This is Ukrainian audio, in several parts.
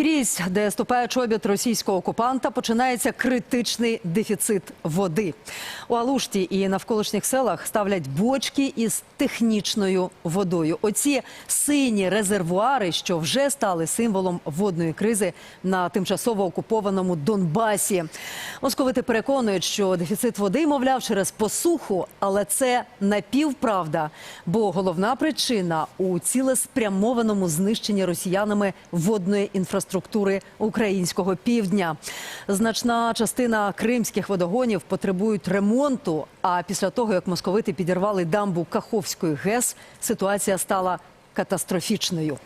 Скрізь, де ступає чобіт російського окупанта, починається критичний дефіцит води. У Алушті і навколишніх селах ставлять бочки із технічною водою. Оці сині резервуари, що вже стали символом водної кризи на тимчасово окупованому Донбасі. Московити переконують, що дефіцит води, мовляв, через посуху, але це напівправда. Бо головна причина у цілеспрямованому знищенні росіянами водної інфраструктури українського півдня. Значна частина кримських водогонів потребують ремонту. А після того, як московити підірвали дамбу Каховської ГЕС, ситуація стала катастрофічною.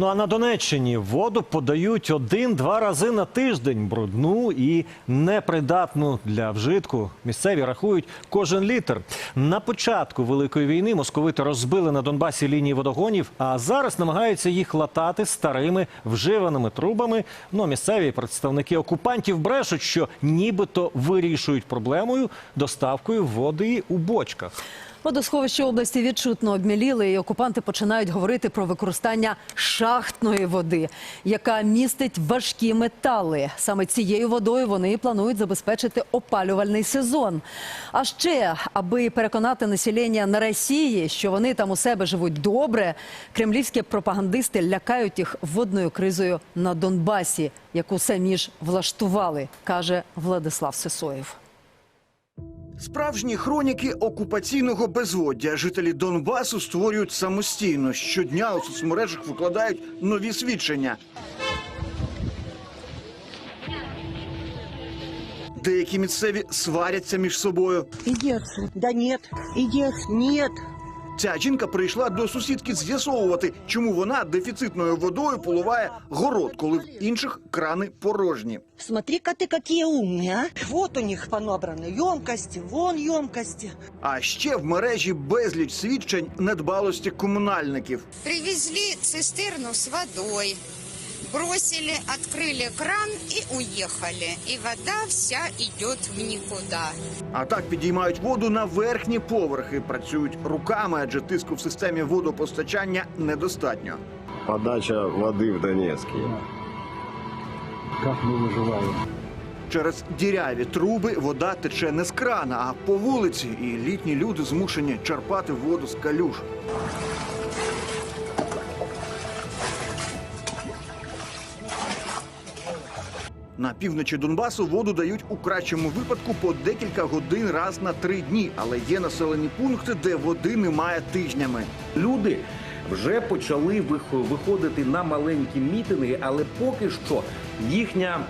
Ну а на Донеччині воду подають один-два рази на тиждень брудну і непридатну для вжитку. Місцеві рахують кожен літр. На початку великої війни московити розбили на Донбасі лінії водогонів, а зараз намагаються їх латати старими вживаними трубами. Ну місцеві представники окупантів брешуть, що нібито вирішують проблемою доставкою води у бочках. Водосховища області відчутно обміліли, і окупанти починають говорити про використання шахтної води, яка містить важкі метали. Саме цією водою вони планують забезпечити опалювальний сезон. А ще, аби переконати населення на Росії, що вони там у себе живуть добре, кремлівські пропагандисти лякають їх водною кризою на Донбасі, яку самі ж влаштували, каже Владислав Сисоєв. Справжні хроніки окупаційного безводдя жителі Донбасу створюють самостійно. Щодня у соцмережах викладають нові свідчення. Деякі місцеві сваряться між собою. Отсюда. Да нет, иди отсюда. Нет. Ця жінка прийшла до сусідки з'ясовувати, чому вона дефіцитною водою поливає город, коли в інших крани порожні. Смотри-ка ты какие умные, а. Вот у них понабраны емкости, вон емкости. А ще в мережі безліч свідчень недбалості комунальників. Привезли цистерну с водой, бросили, открыли кран и уехали. И вода вся идет в никуда. А так підіймають воду на верхні поверхи. Працюють руками, адже тиску в системі водопостачання недостатньо. подача воды в Донецке. Через діряві труби вода тече не з крана, а по вулиці, і літні люди змушені черпати воду з калюш. На півночі Донбасу воду дають у кращому випадку по декілька годин раз на три дні, але є населені пункти, де води немає тижнями. Люди вже почали виходити на маленькі мітинги, але поки що їхня.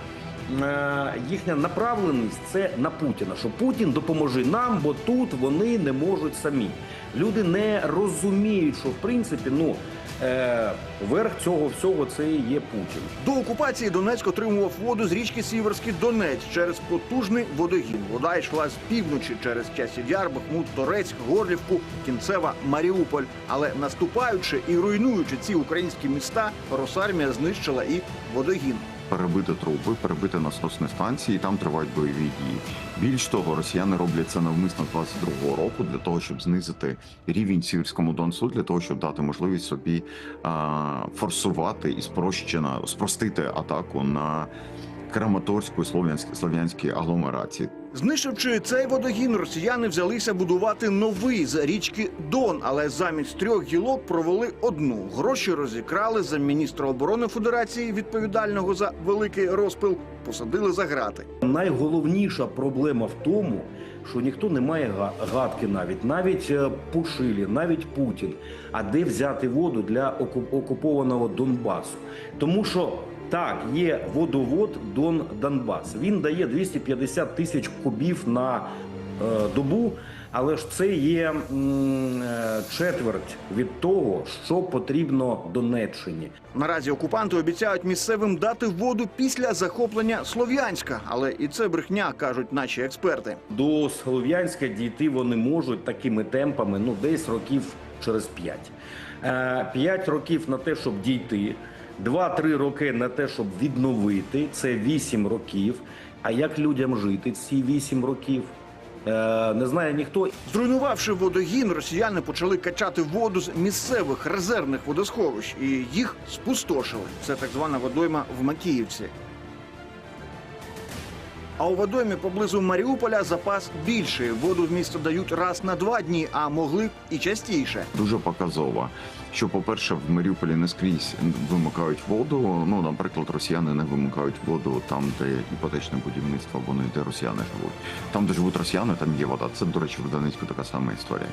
е, Їхня направленість це на Путіна, що Путін допоможе нам, бо тут вони не можуть самі. Люди не розуміють, що в принципі ну е, верх цього всього це є Путін. До окупації Донецьк отримував воду з річки Сіверський Донець через потужний водогін. Вода йшла з півночі через часів Яр, Бахмут, Торецьк, Горлівку, Кінцева, Маріуполь. Але наступаючи і руйнуючи ці українські міста, Росармія знищила і водогін. Перебити труби, перебити насосні станції, і там тривають бойові дії. Більш того, росіяни роблять це навмисно 22-го року для того, щоб знизити рівень сіверському донсу, для того, щоб дати можливість собі а, форсувати і спрощена спростити атаку на Краматорську і Слов'янськ- слов'янські агломерації. Знищивши цей водогін, росіяни взялися будувати новий з річки Дон, але замість трьох гілок провели одну. Гроші розікрали за міністра оборони Федерації, відповідального за великий розпил, посадили за грати. Найголовніша проблема в тому, що ніхто не має гадки навіть, навіть е, Пушилі, навіть Путін. А де взяти воду для оку- окупованого Донбасу? Тому що так, є водовод Дон Донбас. Він дає 250 тисяч кубів на е, добу. Але ж це є е, четверть від того, що потрібно Донеччині. Наразі окупанти обіцяють місцевим дати воду після захоплення Слов'янська, але і це брехня, кажуть наші експерти. До Слов'янська дійти вони можуть такими темпами, ну десь років через п'ять. Е, П'ять років на те, щоб дійти, два-три роки на те, щоб відновити. Це вісім років. А як людям жити ці вісім років? е, не знає ніхто. Зруйнувавши водогін, росіяни почали качати воду з місцевих резервних водосховищ і їх спустошили. Це так звана водойма в Макіївці. А у водоймі поблизу Маріуполя запас більший. Воду в місто дають раз на два дні, а могли б і частіше. Дуже показово, що, по-перше, в Маріуполі не скрізь вимикають воду. Ну, наприклад, росіяни не вимикають воду там, де іпотечне будівництво, вони де росіяни живуть. Там, де живуть росіяни, там є вода. Це, до речі, в Донецьку така сама історія.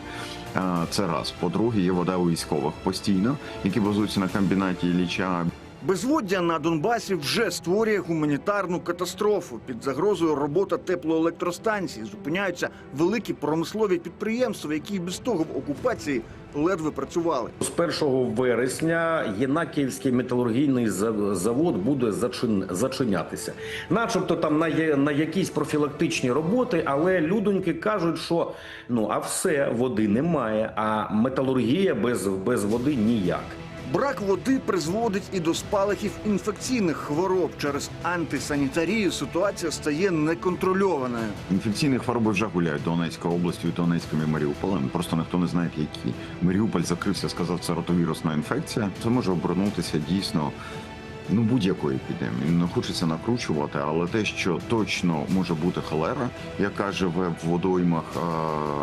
Е, Це раз. По-друге, є вода у військових постійно, які базуються на комбінаті Ілліча. Безводдя на Донбасі вже створює гуманітарну катастрофу. Під загрозою робота теплоелектростанцій зупиняються великі промислові підприємства, які без того в окупації ледве працювали. З 1 вересня Єнакіївський металургійний завод буде зачин- зачинятися, начебто там на, є- на якісь профілактичні роботи, але людоньки кажуть, що ну а все води немає, а металургія без, без води ніяк. Брак води призводить і до спалахів інфекційних хвороб. Через антисанітарію ситуація стає неконтрольованою. Інфекційні хвороби вже гуляють Донецькою областю, Донецьким і Маріуполем. Просто ніхто не знає, які. Маріуполь закрився, сказав, це ротовірусна інфекція. Це може обернутися дійсно. Ну, будь-якої епідемії не хочеться накручувати, але те, що точно може бути холера, яка живе в водоймах е,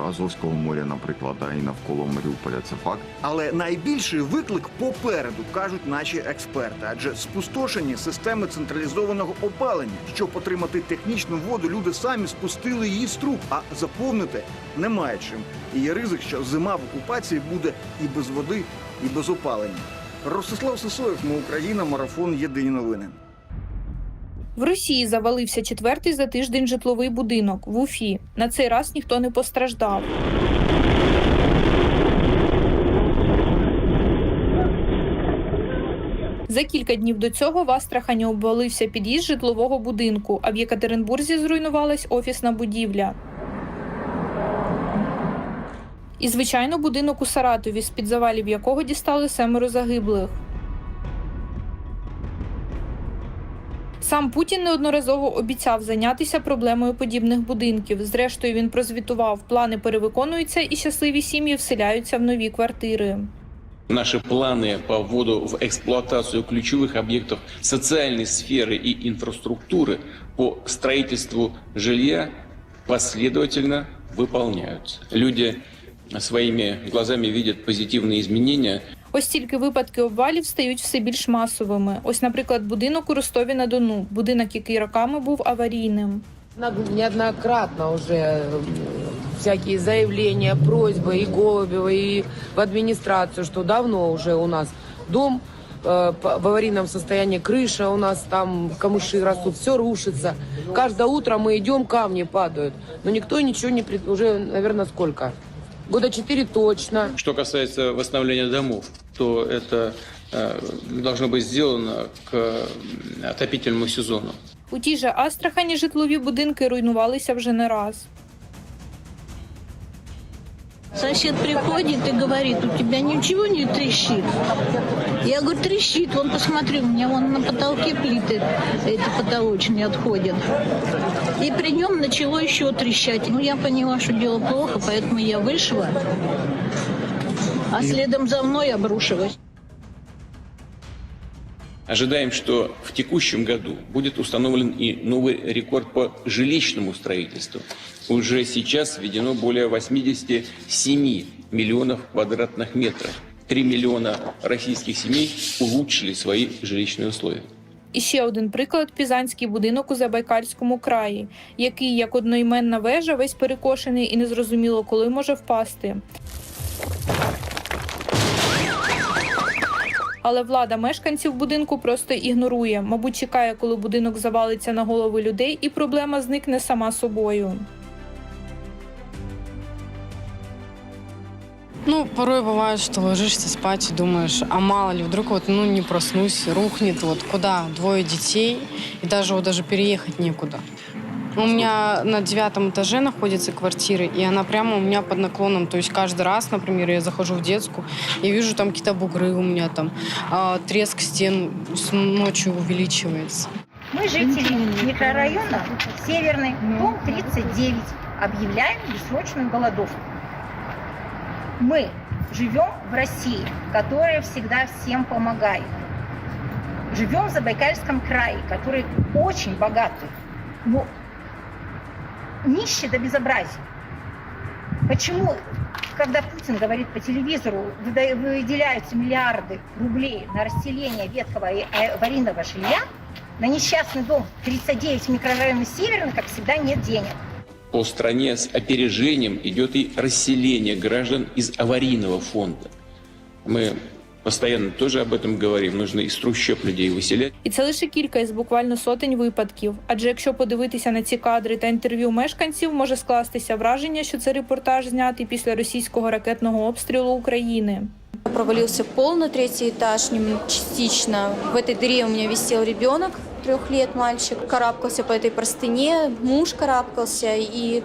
Азовського моря, наприклад, а і навколо Маріуполя, це факт. Але найбільший виклик попереду кажуть наші експерти, адже спустошені системи централізованого опалення. Щоб отримати технічну воду, люди самі спустили її з труб, а заповнити немає чим. І є ризик, що зима в окупації буде і без води, і без опалення. Ростислав Сисоєв, ми Україна, марафон. Єдині новини. В Росії завалився четвертий за тиждень житловий будинок в Уфі. На цей раз ніхто не постраждав. За кілька днів до цього в Астрахані обвалився під'їзд житлового будинку, а в Єкатеринбурзі зруйнувалась офісна будівля. І, звичайно, будинок у Саратові, з-під завалів якого дістали семеро загиблих. Сам Путін неодноразово обіцяв зайнятися проблемою подібних будинків. Зрештою, він прозвітував, плани перевиконуються і щасливі сім'ї вселяються в нові квартири. Наши планы по вводу в эксплуатацию ключевых объектов социальной сферы и инфраструктуры по строительству жилья последовательно выполняются. Люди своими глазами видят позитивные изменения Ось тільки випадки обвалів стають все більш масовими. Ось, наприклад, будинок у Ростові на Дону, будинок, який роками був аварійним. Неоднократно уже э, всякие заявления, просьбы и Голубева, и в администрацию, что давно уже у нас дом э, по- в аварийном состоянии, крыша у нас там, камыши растут, все рушится. Каждое утро мы идем, камни падают. Но никто ничего не... пред- Уже, наверное, сколько? Года четыре точно. Что касается восстановления домов, то это э, должно быть сделано к э, отопительному сезону. У тій же Астрахані житлові будинки руйнувалися вже не раз. Сосед приходит и говорит, у тебя ничего не трещит? Я говорю, трещит. Вон, посмотри, у меня вон на потолке плиты эти потолочные отходят. И при нем начало еще трещать. Ну, я поняла, что дело плохо, поэтому я вышла. А следом за мной обрушилась. Ожидаем, что в текущем году будет установлен и новый рекорд по жилищному строительству. Уже сейчас введено более 87 миллионов квадратных метров. 3 миллиона российских семей улучшили свои жилищные условия. І ще один приклад пізанський будинок у Забайкальському краї, який, як одноіменна вежа, весь перекошений і незрозуміло, коли може впасти. Але влада мешканців будинку просто ігнорує. Мабуть, чекає, коли будинок завалиться на голови людей, і проблема зникне сама собою. Ну, порой бывает, что ложишься спать и а мало ли, вдруг вот, ну, не проснусь, рухнет, вот куда, двое детей, и даже вот даже переехать некуда. У меня на девятом этаже находится квартира, и она прямо у меня под наклоном. То есть каждый раз, например, я захожу в детскую, и вижу там какие-то бугры у меня там, а, треск стен с- ночью увеличивается. Мы жители микрорайона Северный, дом 39. объявляем бессрочную голодовку. Мы живем в России, которая всегда всем помогает. Живем в Забайкальском крае, который очень богатый, но нищий до безобразия. Почему, когда Путин говорит по телевизору, выделяются миллиарды рублей на расселение ветхого и аварийного жилья, на несчастный дом 39 микрорайонов Северный, как всегда, нет денег. По стране с опережением идет и расселение граждан из аварийного фонда. Мы постоянно тоже об этом говорим. Нужно из трущоб людей выселять. І це лише кілька із буквально сотень випадків. Адже якщо подивитися на ці кадри та інтерв'ю мешканців, може скластися враження, що це репортаж знятий після російського ракетного обстрілу України. Провалился пол на третий этаж нем- частично. В этой дыре у меня висел ребенок, трех лет мальчик. Карабкался по этой простыне, муж карабкался. И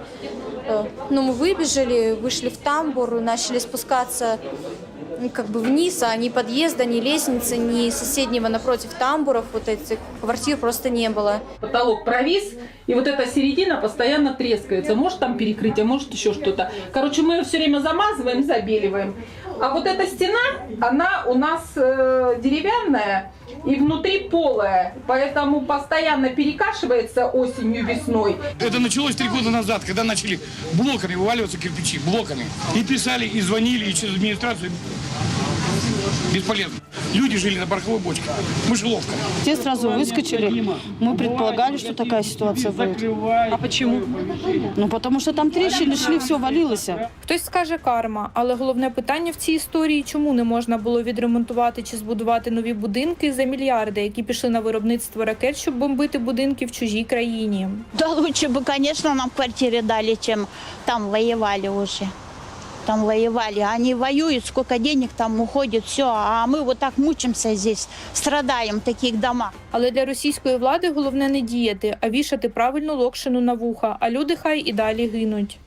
э, ну, мы выбежали, вышли в тамбур, начали спускаться ну, как бы вниз, а ни подъезда, ни лестницы, ни соседнего напротив тамбуров, вот этих квартир просто не было. потолок провис, и вот эта середина постоянно трескается. Может там перекрытие, может еще что-то. Короче, мы ее все время замазываем, забеливаем. А вот эта стена, она у нас э, деревянная и внутри полая, поэтому постоянно перекашивается осенью, весной. Это началось три года назад, когда начали блоками вываливаться кирпичи, блоками. И писали, и звонили, и через администрацию. Бесполезно. Люди жили на пороховой бочке. Мышеловка. Те сразу выскочили. Мы предполагали, что такая ситуация будет. А почему? Ну, потому что там трещины шли, все валилось. Хтось скаже карма, але головне питання в цій історії, чому не можна було відремонтувати чи збудувати нові будинки за мільярди, які пішли на виробництво ракет, щоб бомбити будинки в чужій країні. Да лучше бы, конечно, нам квартиры дали, чем там воевали уже. Там воевали. Они воюют, сколько денег там уходит, все. А мы вот так мучимся здесь, страдаем в таких домах. Але для російської влади головне не діяти, а вішати правильну локшину на вуха, а люди хай і далі гинуть.